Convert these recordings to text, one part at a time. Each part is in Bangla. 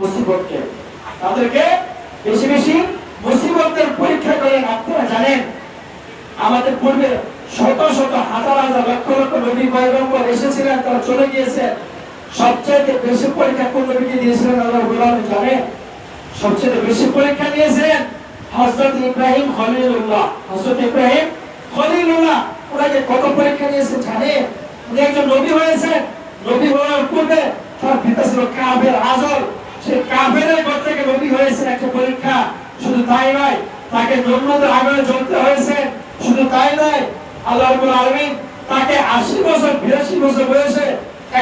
মুসিবতকে। তাদেরকে বেশি বেশি মুসিবতের পরীক্ষা করেন আপনারা জানেন, আমাদের পূর্বে শত শত হাজার হাজার লক্ষ লক্ষ নবী এসেছিলেন, তারা চলে গিয়েছে। সবচেয়ে বেশি পরীক্ষা কোন নবীকে দিয়েছিলেন আল্লাহ বলেন জানেন সবচেয়ে বেশি পরীক্ষা হযরত ইব্রাহিম খলিলুল্লাহ। হযরত ইব্রাহিম খলিলুল্লাহ, ওনাকে কত পরীক্ষা নিয়েছে জানে? উনি একজন নবী হয়েছেন। নবী হওয়ার পূর্বে তার পিতা ছিল কাফের আজল সে কাফের ঘর থেকে নবী হয়েছে একটা পরীক্ষা। শুধু তাই নয়, তাকে জন্মদের আগুনে জ্বলতে হয়েছে। শুধু তাই নয়, আল্লাহ রাব্বুল আলামিন তাকে 80 বছর 82 বছর বয়সে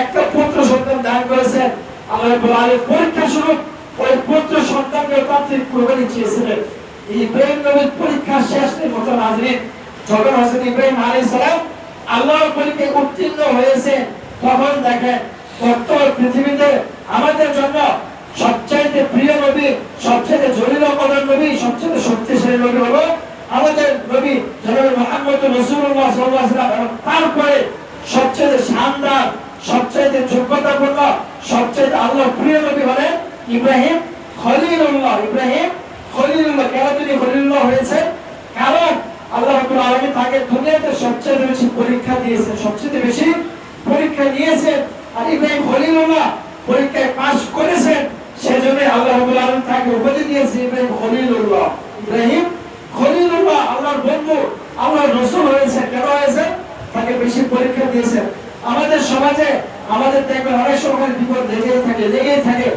একটা পুত্র সন্তান দান করেছেন। আল্লাহ রাব্বুল আলামিন পরীক্ষা স্বরূপ ওই পুত্র সন্তানকে তাত্ত্বিক কোরবানি চেয়েছিলেন ইব্রাহিম নবীর পরীক্ষা শেষ মতো নাজরিন। যখন হযরত ইব্রাহিম আলাইহিস সালাম আল্লাহর পরীক্ষায় উত্তীর্ণ হয়েছে, তখন দেখেন, বর্তমান পৃথিবীতে আমাদের জন্য সবচাইতে প্রিয় নবী সবচেয়ে জলিল কদর নবী সবচেয়ে শক্তিশালী নবী হলো আমাদের নবী জনাব মুহাম্মদ রাসূলুল্লাহ সাল্লাল্লাহু তারপরে সবচেয়ে শানদার সবচেয়ে যোগ্যতাপূর্ণ সবচেয়ে আল্লাহর প্রিয় নবী হলেন ইব্রাহিম খলিলুল্লাহ। ইব্রাহিম খলিলুল্লাহ। কেন তিনি খলিলুল্লাহ হয়েছে কারণ আল্লাহ রাব্বুল আলামিন তাকে দুনিয়াতে সবচেয়ে বেশি পরীক্ষা দিয়েছেন সবচেয়ে বেশি পরীক্ষা নিয়েছেন। আর ইব্রাহিম খলিলুল্লাহ পরীক্ষায় পাশ করেছেন। সেজন্য আল্লাহ রাব্বুল আলামিন তাকে উপাধি দিয়েছে ইব্রাহিম খলিলুল্লাহ। ইব্রাহিম খলিলুল্লাহ, আল্লাহর বন্ধু, আল্লাহর রাসূল হয়েছে। কেন হয়েছে? তাকে বেশি পরীক্ষা দিয়েছেন আমাদের সমাজে আমাদের দেখবেন অনেক সময় বিপদ লেগেই থাকে লেগেই থাকে।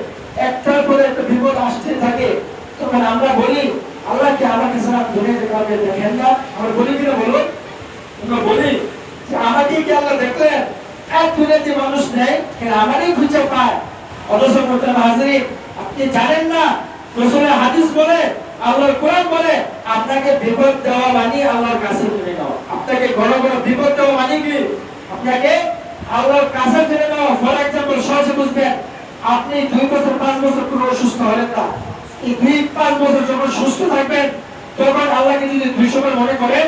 একটার পরে একটা বিপদ আসতে থাকে। তখন আমরা বলি আল্লাহকে আমাকে ছাড়া দুনিয়াতে কাউকে দেখেন না? আমরা বলি কিনা বলুন? আমরা বলি যে, আমাকে কি আল্লাহ দেখলেন? এক দুনিয়াতে মানুষ নেই আমারই খুঁজে পায়। অথচ মোতাম হাজরিন আপনি জানেন না? রসুলের হাদিস বলে আল্লাহর কোরআন বলে আপনাকে বিপদ দেওয়া মানে আল্লাহর কাছে টেনে নেওয়া। আপনাকে বড় বড় বিপদ দেওয়া মানে কি? আপনাকে আল্লাহর কাছে টেনে নেওয়া। ফর এক্সাম্পল সহজে বুঝবেন আপনি দুই বছর পাঁচ বছর কোনো অসুস্থ হলেন না। এই দুই পাঁচ বছর যখন সুস্থ থাকবেন তখন আল্লাহকে যদি দুই সময় মনে করেন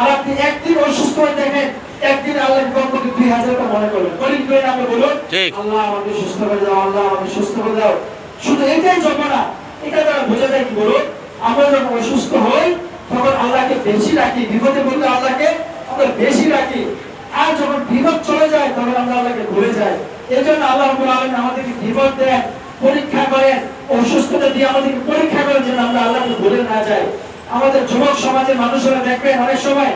আর আপনি একদিন অসুস্থ হয়ে দেখেন একদিন আল্লাহ দুই হাজারটা মনে করবেন করি কি না আমরা বলুন আল্লাহ আমাকে সুস্থ করে দাও আল্লাহ আমাকে সুস্থ করে দাও। শুধু এটাই জন্য না, এটা দ্বারা বোঝা যায় কি বলুন? আমরা যখন অসুস্থ হই, তখন আল্লাহকে বেশি রাখি বিপদে বললে আল্লাহকে আমরা বেশি রাখি আর যখন বিপদ চলে যায়, তখন আমরা আল্লাহকে ভুলে যাই। এই জন্য আল্লাহ আমাদেরকে বিপদ দেন, পরীক্ষা করেন, অসুস্থতা দিয়ে আমাদেরকে পরীক্ষা করেন যেন আমরা আল্লাহকে ভুলে না যাই। আমাদের যুবক সমাজের মানুষেরা দেখবেন অনেক সময়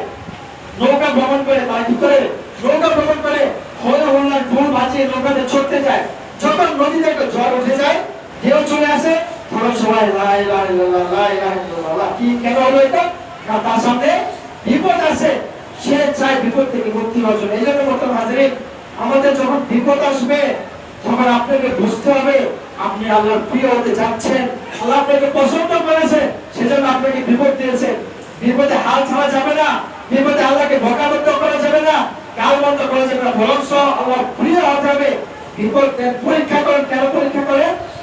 নৌকা ভ্রমণ করে তারা কি করে, নৌকা ভ্রমণ করে হল হল্লার ঢোল বাজিয়ে নৌকাতে চড়তে যায় যখন নদীতে একটা ঝড় উঠে যায় ঢেউ চলে তখন সবাই লা ইলাহা ইল্লাল্লাহ, লা কি কেন হলো এটা? তার সামনে বিপদ আছে। সে বিপদ থেকে মুক্তি অর্জন এই জন্য বর্তমান হাজিরিন আমাদের যখন বিপদ আসবে তখন আপনাকে বুঝতে হবে আপনি আল্লাহর প্রিয় হতে যাচ্ছেন। আল্লাহ আপনাকে পছন্দ করেছে সেজন্য আপনাকে বিপদ বিপদে হাল ছাড়া যাবে না বিপদে আল্লাহকে বকাবদ্ধ করা যাবে না কাল বন্ধ করা যাবে না। বরং আল্লাহ প্রিয় হতে হবে। বিপদ পরীক্ষা করেন কেন পরীক্ষা করেন?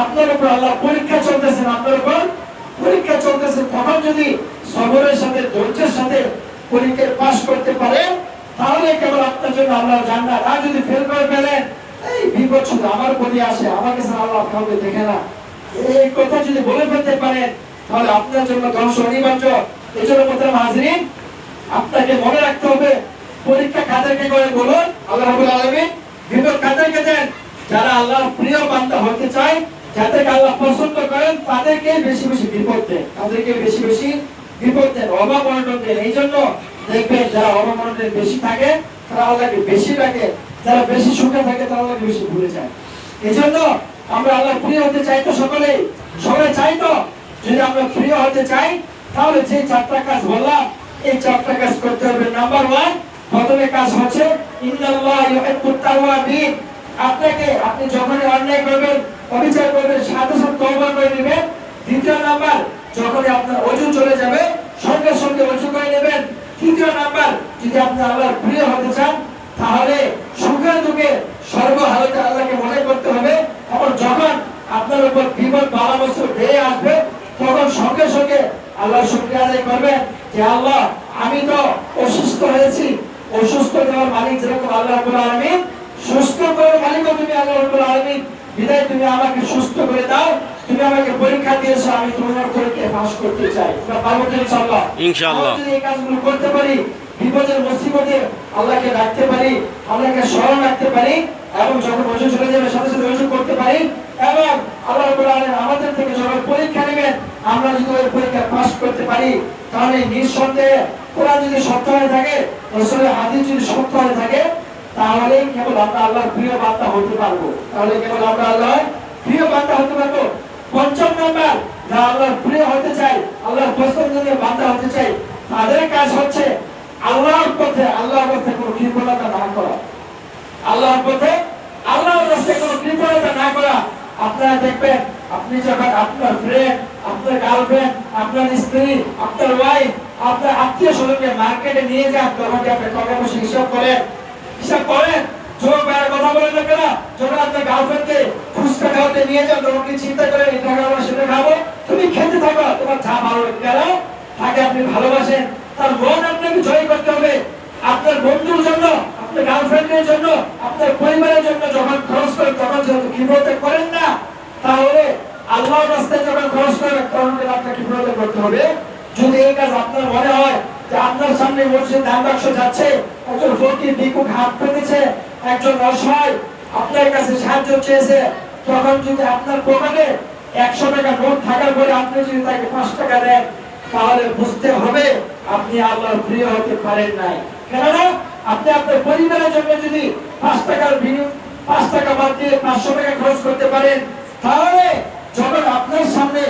আপনার উপর আল্লাহ পরীক্ষা চলতেছেন আপনার উপর পরীক্ষা চলতেছে। তখন যদি সবরের সাথে, ধৈর্যের সাথে পরীক্ষায় পাশ করতে পারেন তাহলে কেবল আপনার জন্য আল্লাহ জান্নাত। আর যদি ফেল করে ফেলেন এই বিপদ শুধু আমার প্রতি আসে, আমাকে ছাড়া আল্লাহ কাউকে দেখে না। এই কথা যদি বলে ফেলতে পারেন তাহলে আপনার জন্য ধ্বংস অনিবার্য। এই জন্য মোতারাম হাজরিন, আপনাকে মনে রাখতে হবে, পরীক্ষা কাদেরকে করে বলুন? আল্লাহ রাব্বুল আলামিন, বিপদ কাদেরকে দেন? যারা আল্লাহর প্রিয় বান্দা হতে চায় যাদেরকে আল্লাহ পছন্দ করেন, তাদেরকে বেশি বেশি বিপদ দেন। তাদেরকে বেশি বেশি বিপদ দেন, অভাব অনটন দেন। এই জন্য দেখবেন যারা অভাব অনটন বেশি থাকে, তারা আল্লাহকে বেশি ডাকে। যারা বেশি সুখে থাকে, তারা আল্লাহকে বেশি ভুলে যায়। এই জন্য আমরা আল্লাহ প্রিয় হতে চাই তো সকলেই। সবাই চাই তো? যদি আমরা প্রিয় হতে চাই, তাহলে যে চারটা কাজ বললাম, এই চারটা কাজ করতে হবে। নাম্বার ওয়ান প্রথমে কাজ হচ্ছে তাওয়াবিন। আপনাকে, আপনি যখনই অন্যায় করবেন অবিচার করবেন সাথে সাথে তওবা করে নেবেন। দ্বিতীয় নাম্বার, যখনই আপনার ওজন চলে যাবে, সঙ্গে সঙ্গে ওজন করে নেবেন। তৃতীয় নাম্বার, যদি আপনি আল্লাহর প্রিয় হতে চান, তাহলে সুখে দুঃখে সর্বহালতে আল্লাহকে মনে করতে হবে। এবং যখন আপনার উপর বিপদ বালা বছর ধেয়ে আসবে, তখন সঙ্গে সঙ্গে আল্লাহর শুক্রিয়া আদায় করবেন যে, আল্লাহ, আমি তো অসুস্থ হয়েছি। অসুস্থ দেওয়ার মালিক যেরকম আল্লাহ রাব্বুল আলামিন, সুস্থ করার মালিক তুমি আল্লাহ রাব্বুল আলামিন। বিদায় তুমি আমাকে সুস্থ করে দাও। তুমি আমাকে পরীক্ষা দিয়েছ আমি তোমার পরীক্ষায় পাস করতে চাই। ইনশাআল্লাহ? ইনশাআল্লাহ। যদি এই কাজগুলো করতে পারি বিপদের মুসিবতে আল্লাহকে ডাকতে পারি আল্লাহকে স্মরণ রাখতে পারি এবং যখন ওজন চলে যাবে সাথে সাথে ওজন করতে পারি এবং আল্লাহ আমাদের থেকে যখন পরীক্ষা নেবেন আমরা যদি ওই পরীক্ষা পাস করতে পারি তাহলে নিঃসন্দেহে কোরআন যদি সত্য হয়ে থাকে রসুলের হাদিস যদি সত্য হয়ে থাকে তাহলে কেবল আমরা আল্লাহর প্রিয় বার্তা হতে পারব। তাহলে কেবল আমরা আল্লাহর প্রিয় বার্তা হতে পারব। পঞ্চম নাম্বার যারা আল্লাহর প্রিয় হতে চাই আল্লাহর পছন্দের বার্তা হতে চাই তাদের কাজ হচ্ছে আল্লাহর পথে আল্লাহর পথে কোনো কৃপণতা না করা। আল্লাহর পথে, আল্লাহর রাস্তায় কোনো কৃপণতা না করা। আপনারা দেখবেন, আপনি যখন আপনার ফ্রেন্ড আপনার গার্লফ্রেন্ড আপনার স্ত্রী, আপনার ওয়াইফ আপনার আত্মীয় স্বজনকে মার্কেটে নিয়ে যান, তখন আপনি কবে বসে হিসাব করেন? হিসাব করেন। আপনার বন্ধুর জন্য, আপনার গার্লফ্রেন্ডের জন্য, আপনার পরিবারের জন্য যখন খরচ করেন তখন যেহেতু কীভাবে করেন না, তাহলে আল্লাহর রাস্তায় যখন খরচ করেন তখন আপনাকে কীভাবে করতে হবে। যদি এই কাজ আপনার মনে হয় আপনার সামনে মসজিদ দান বাক্স যাচ্ছে। একজন ফকির ভিক্ষুক হাত পেতেছে, একজন অসহায় আপনার কাছে সাহায্য চেয়েছে। তখন যদি আপনার পকেটে একশো টাকা নোট থাকার পরে আপনি যদি তাকে পাঁচ টাকা দেন, তাহলে বুঝতে হবে আপনি আল্লাহর প্রিয় হতে পারেন নাই। কেননা আপনি আপনার পরিবারের জন্য যদি পাঁচ টাকার বিনিয়োগ পাঁচ টাকা বাদ দিয়ে পাঁচশো টাকা খরচ করতে পারেন, তাহলে যখন আপনার সামনে